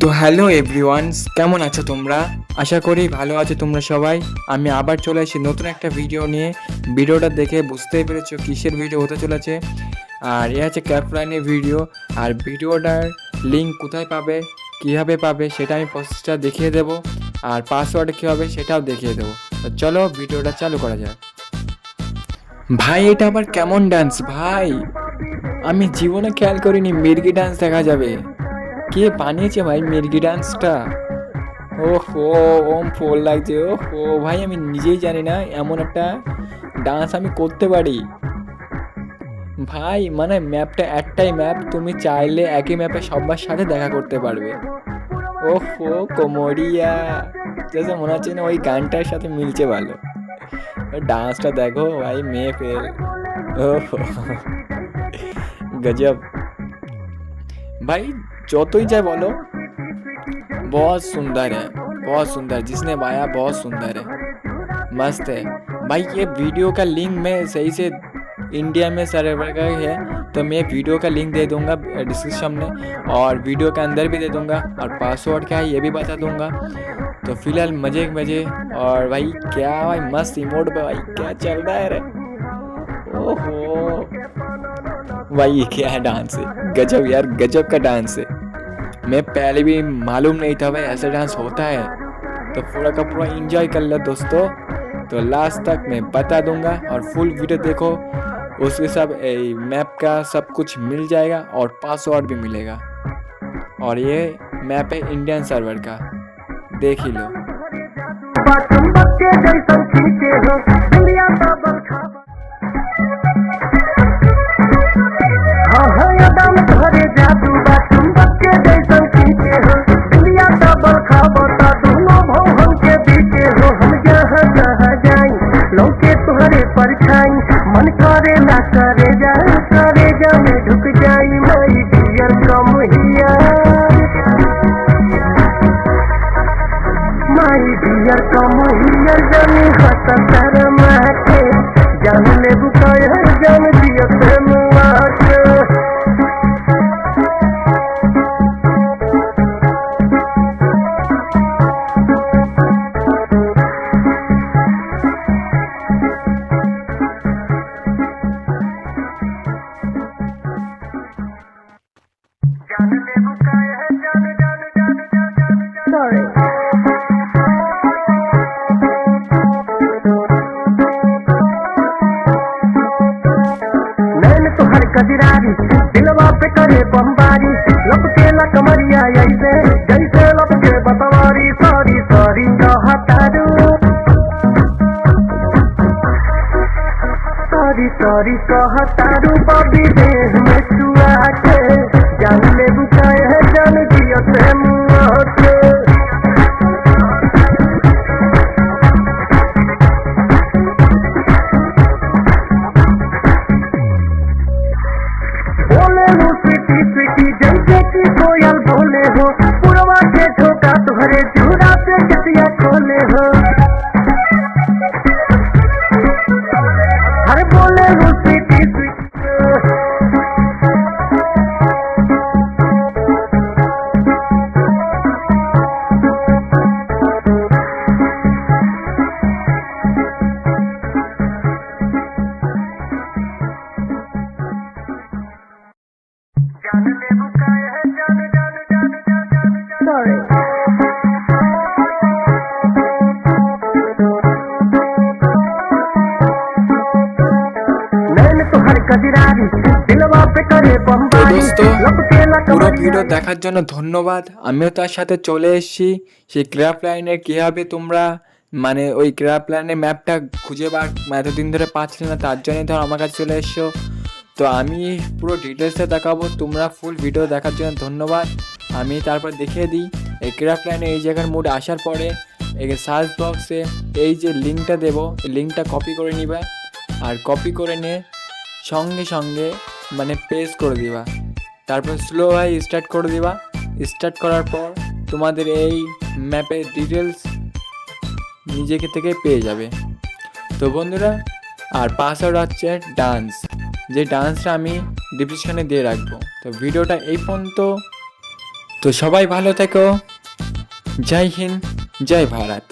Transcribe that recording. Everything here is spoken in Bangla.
তো হ্যালো এভরিওয়ানস কেমন আছো তোমরা? আশা করি ভালো আছো তোমরা সবাই। আমি আবার চলে এসেছি নতুন একটা ভিডিও নিয়ে। ভিডিওটা দেখে বুঝতেই পেরেছ কিসের ভিডিও হতে চলেছে। আর এ আছে ক্যাপলাইনের ভিডিও আর ভিডিওটার লিঙ্ক কোথায় পাবে, কীভাবে পাবে, সেটা আমি প্রসেসটা দেখিয়ে দেবো। আর পাসওয়ার্ড কী হবে সেটাও দেখিয়ে দেবো। তো চলো ভিডিওটা চালু করা যাক। ভাই, এটা আবার কেমন ডান্স ভাই? আমি জীবনে খেয়াল করিনি মির্গি ডান্স দেখা যাবে। কে বানিয়েছে ভাই মির্গি ডান্সটা ও হো ওম ফোর লাগছে ও হো ভাই, আমি নিজেই জানি না, এমন একটা ডান্স আমি করতে পারি। ভাই মানে ম্যাপটা একটাই ম্যাপ তুমি চাইলে একই ম্যাপে সবার সাথে দেখা করতে পারবে। ও হো কোমরিয়া যেসে মনে হচ্ছে না ওই গানটার সাথে মিলছে ভালো ডান্সটা দেখো ভাই মেয়ে ফেল ও হো গজব भाई যতই যাই बोलो बहुत सुंदर है बहुत सुंदर जिसने गाया बहुत सुंदर है मस्त है भाई ये वीडियो का लिंक मैं सही से इंडिया में सर्वर का है तो मैं वीडियो का लिंक दे दूँगा डिस्क्रिप्शन में, और वीडियो के अंदर भी दे दूँगा, और पासवर्ड क्या है ये भी बता दूँगा। तो फ़िलहाल मज़े मज़े, और भाई क्या भाई मस्त इमोट भाई, क्या चल रहा है रे? ओहो। भाई ये क्या है डांस है गजब यार, गजब का डांस है मैं पहले भी मालूम नहीं था भाई ऐसा डांस होता है। तो पूरा का पूरा एंजॉय कर लो दोस्तों। तो लास्ट तक मैं बता दूँगा, और फुल वीडियो देखो उसके सब मैप का सब कुछ मिल जाएगा और पासवर्ड भी मिलेगा। और ये मैप है इंडियन सर्वर का। देख ही लो। malimai biar kamu hias Mari biar kamu hias demi kata taramu तुहर कजरारी दिलवा पे करे बमबारी लपके ला कमरिया ऐसे जैसे लपके बतवारी सॉरी सॉरी कहतारू सॉरी सॉरी कहतारू बबी देह দোস্ত পুরো ভিডিও দেখার জন্য ধন্যবাদ। আমিও তার সাথে চলে এসেছি। সেই ক্র্যাপ লাইনে কীভাবে তোমরা? মানে ওই ক্র্যাপ লাইনের ম্যাপটা খুঁজে বার এতদিন ধরে পাচ্ছিল না, তার জন্যই ধর আমার কাছে চলে এসছো। তো আমি পুরো ডিটেলসে দেখাবো, তোমরা ফুল ভিডিও দেখার জন্য ধন্যবাদ। আমি তারপর দেখিয়ে দিই, এই ক্র্যাপ লাইনে এই জায়গার মুড আসার পরে, এই সার্চ বক্সে এই যে লিঙ্কটা দেবো, এই লিঙ্কটা কপি করে নিবা। আর কপি করে নিয়ে সঙ্গে সঙ্গে মানে পেস্ট করে দিবা। তারপর স্লো ভাই স্টার্ট করে দিবা। স্টার্ট করার পর তোমাদের এই ম্যাপের ডিটেলস নিজেকে থেকে পেয়ে যাবে। তো বন্ধুরা, আর পাসওয়ার্ড হচ্ছে ডান্স যে ডান্সটা আমি ডিসক্রিপশনে দিয়ে রাখব। তো ভিডিওটা এই পর্যন্ত। তো সবাই ভালো থেকো। জয় হিন্দ, জয় ভারত।